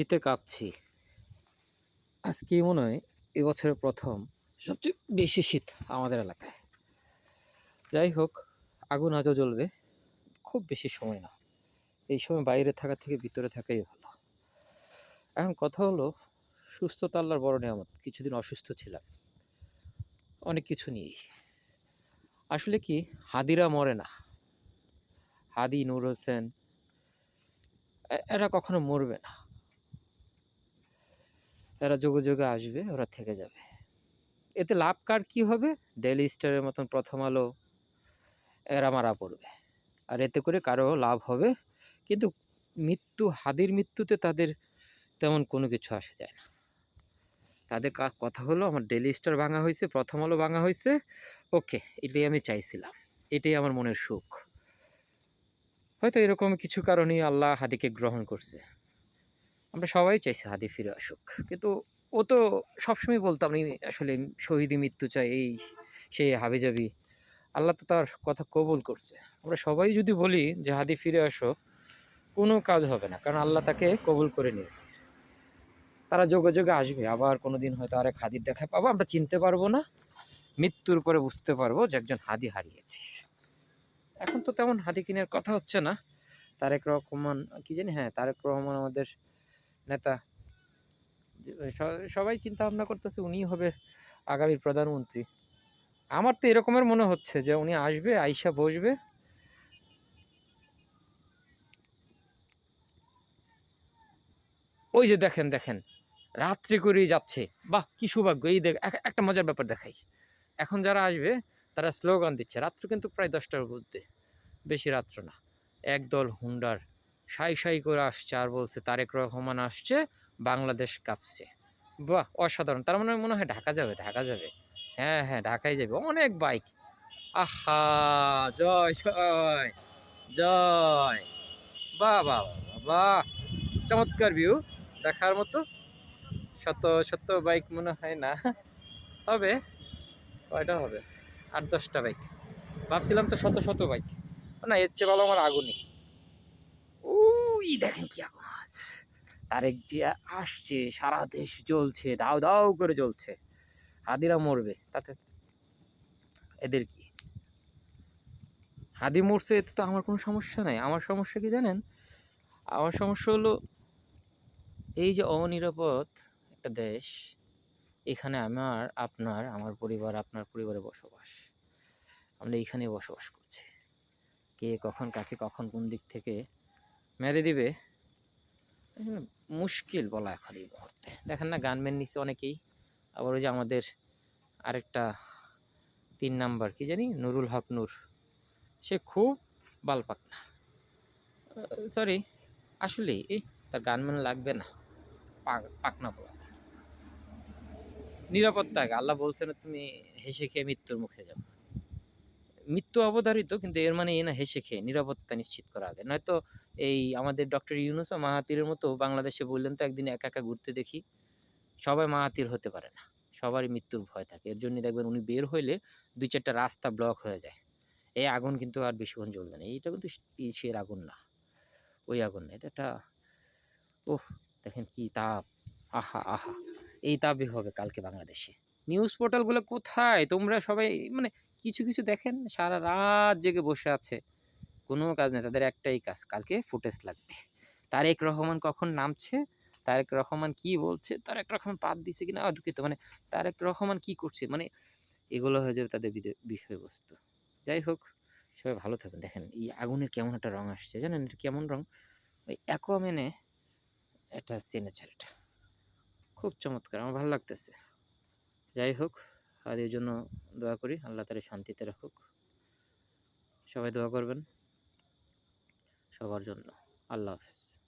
শীতে কাঁপছি। আজকে মনে হয় এবছরের প্রথম সবচেয়ে বেশি শীত আমাদের এলাকায়। যাই হোক, আগুন আজও জ্বলবে, খুব বেশি সময় না। এই সময় বাইরে থাকা থেকে ভিতরে থাকাই ভালো। এখন কথা হলো সুস্থতা আল্লাহর বড় নিয়ামত, কিছুদিন অসুস্থ ছিলাম। অনেক কিছু নিয়েই। আসলে কি, হাদিরা মরে না। হাদি, নূর হোসেন এরা কখনো মরবে না। এরা যোগে যোগে আসবে, ওরা থেকে যাবে। এতে লাভ কার কী হবে? ডেলি স্টারের মতন প্রথম আলো এরা মারা পড়বে। আর এতে করে কারও লাভ হবে, কিন্তু মৃত্যু, হাদির মৃত্যুতে তাদের তেমন কোনো কিছু আসে যায় না। তাদের কথা হলো, আমার ডেলি স্টার ভাঙা হয়েছে, প্রথম আলো ভাঙা হয়েছে, ওকে, এটাই আমি চাইছিলাম। এটাই আমার মনের সুখ। হয়তো এরকম কিছু কারণেই আল্লাহ হাদিকে গ্রহণ করছে। আমরা সবাই চাইছি হাদি ফিরে আসুক। কিন্তু ও তো সবসময় বলতো, আমি আসলে শহীদি মৃত্যু চাই, এই সেই হাবিজাবি। আল্লাহ তো তার কথা কবুল করছে। আমরা সবাই যদি বলি যে, হাদি ফিরে আসো, কোনো কাজ হবে না, কারণ আল্লাহ তাকে কবুল করে নিয়েছে। তারা যোগে যোগে আসবে, আবার কোনো দিন হয়তো আরেক হাদির দেখা পাবো। আমরা চিনতে পারব না, মৃত্যুর পরে বুঝতে পারব যে, একজন হাদি হারিয়েছি। এখন তো তেমন হাদি কিনের কথা হচ্ছে না। তারেক রহমান, কি জানি হ্যাঁ তারেক রহমান আমাদের নেতা। সবাই চিন্তা ভাবনা করতেছে উনিই হবে আগামীর প্রধানমন্ত্রী। আমার তো এরকমের মনে হচ্ছে যে উনি আসবে, আইসা বসবে। ওই যে দেখেন দেখেন, রাত্রি করেই যাচ্ছে। বাহ, কি সৌভাগ্য। এই দেখ এক- একটা মজার ব্যাপার দেখাই। এখন যারা আসবে, তারা স্লোগান দিচ্ছে, রাত্র কিন্তু প্রায় দশটার মধ্যে। বেশি রাত্র না। একদল হুন্ডার সাই সাই করে আসছে আর বলছে তারেক রহমান আসছে বাংলাদেশ কাঁপছে। বাহ অসাধারণ। তার মানে মনে হয় ঢাকা যাবে ঢাকা যাবে। হ্যাঁ হ্যাঁ ঢাকায় যাবে। অনেক বাইক। আহা জয় জয় জয়। বা বাহ, বাহ চমৎকার ভিউ দেখার মতো শত শত বাইক মনে হয় না। হবে কয়টা হবে? আট দশটা বাইক। ভাবছিলাম তো শত শত বাইক। না এর চেয়ে ভালো আমার আগুনই। ওই দেখেন কি আগুন আছে তারেক জিয়া আসছে, সারা দেশ জ্বলছে, দাও দাও করে জ্বলছে। হাদিরা মরবে, তাতে এদের কি? হাদি মরছে, এতে তো আমার কোনো সমস্যা নাই। আমার সমস্যা কি জানেন? আমার সমস্যা হলো এই যে অনিরাপদ একটা দেশ, এখানে আমার, আপনার, আমার পরিবার, আপনার পরিবারে বসবাস। আমরা এইখানে বসবাস করছি। কে কখন, কাকে কখন কোন দিক থেকে মেরে দিবে? মুশকিল বলা এখন এই মুহূর্তে। দেখেন না গানম্যান নিচে অনেকেই, আবার ওই যে আমাদের আরেকটা তিন নাম্বার, কি জানি? নুরুল হক নূর। সে খুব বালপাকনা সরি আসলে এই তার গানম্যান লাগবে না। পাকনা বলা। নিরাপত্তা আল্লাহ বলছে না তুমি হেসে খেয়ে মৃত্যুর মুখে যাও। মৃত্যু অবধারিত কিন্তু এর মানে এই না হেসে খেয়ে নিরাপত্তা নিশ্চিত করা আগে। নয়তো এই আমাদের ডক্টর ইউনুস মাহাতিরের মতো বাংলাদেশে বললেন তো, একদিন একা একা ঘুরতে দেখি, সবাই মাহাতির হতে পারে না। সবারই মৃত্যুর ভয় থাকে। এর জন্য দেখবেন উনি বের হইলে দুই চারটা রাস্তা ব্লক হয়ে যায়। এই আগুন কিন্তু আর বেশিক্ষণ জ্বলবে না। এইটা কিন্তু ইসের আগুন না। ওই আগুন না, এটা একটা ওহ, দেখেন কি তাপ। আহা আহা। এই তাপই হবে কালকে বাংলাদেশে। নিউজ পোর্টালগুলো কোথায়? তোমরা সবাই মানে কিছু কিছু দেখেন, সারা রাত জেগে বসে আছে। কোনো কাজ নেই, তাদের একটাই কাজ, কালকে ফুটেজ লাগবে। তারেক রহমান কখন নামছে? তারেক রহমান কি বলছে? তারেক রহমান পাত দিছে কিনা? দুঃখিত মানে তারেক রহমান কি করছে? মানে এগুলো হয়ে যাবে তাদের বিষয়বস্তু। যাই হোক, সবাই ভালো থাকবেন। দেখেন, এই আগুনের কেমন একটা রং আসছে, জানেন? এটা কেমন রং? ওই অ্যাকোয়ামেনে এটা চেনেছে এটা। খুব চমৎকার, আমার ভালো লাগতেছে। যাই হোক তাদের জন্য দোয়া করি, আল্লাহ তালে শান্তিতে রাখুক। সবাই দোয়া করবেন সবার জন্য। আল্লাহ হাফিজ।